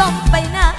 สมไปหน้า